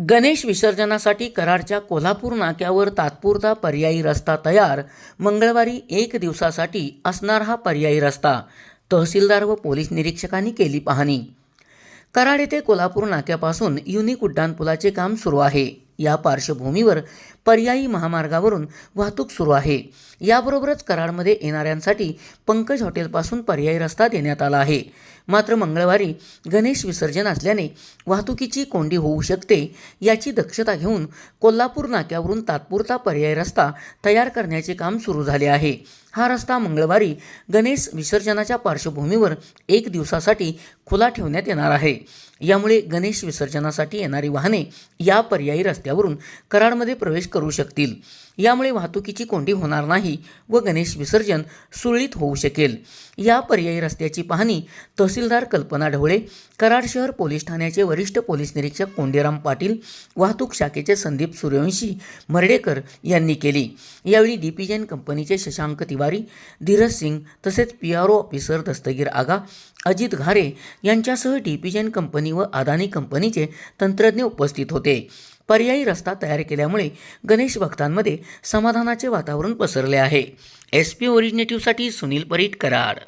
गणेश विसर्जनासाठी कराडच्या कोल्हापूर नाक्यावर तात्पुरता पर्यायी रस्ता तयार. मंगळवारी एक दिवसासाठी असणार हा पर्यायी रस्ता. तहसीलदार व पोलीस निरीक्षकांनी केली पाहणी. कराड येथे कोल्हापूर नाक्यापासून युनिक उड्डाणपुलाचे काम सुरू आहे. या पार्श्वभूमीवर पर्यायी महामार्गावरून वाहतूक सुरू आहे. याबरोबरच कराडमध्ये येणाऱ्यांसाठी पंकज हॉटेलपासून पर्यायी रस्ता देण्यात आला आहे. मात्र मंगळवारी गणेश विसर्जन असल्याने वाहतुकीची कोंडी होऊ शकते याची दक्षता घेऊन कोल्हापूर नाक्यावरून तात्पुरता पर्यायी रस्ता तयार करण्याचे काम सुरू झाले आहे. हा रस्ता मंगळवारी गणेश विसर्जनाच्या पार्श्वभूमीवर एक दिवसासाठी खुला ठेवण्यात येणार आहे. यामुळे गणेश विसर्जनासाठी येणारी वाहने या पर्यायी रस्त्यावरून कराडमध्ये प्रवेश करू शकतील. यामुळे वाहतुकीची कोंडी होणार नाही व गणेश विसर्जन सुरळीत होऊ शकेल. या पर्यायी रस्त्याची पाहणी तहसीलदार कल्पना ढवळे कराड शहर पोलीस ठाण्याचे वरिष्ठ पोलीस निरीक्षक कोंडेराम पाटील वाहतूक शाखेचे संदीप सूर्यवंशी मर्डेकर यांनी केली. यावेळी डीपीजेन कंपनीचे शशांक तिवारी धीरज सिंग तसेच P R O officer Dastagir Aga Ajit Ghare यांच्यासह डीपीजेन कंपनी व अदानी कंपनीचे तंत्रज्ञ उपस्थित होते. पर्यायी रस्ता तयार केल्यामुळे गणेश भक्तांमध्ये समाधानाचे वातावरण पसरले आहे. एस पी ओरिजिनेटिव्हसाठी सुनील परीट कराड.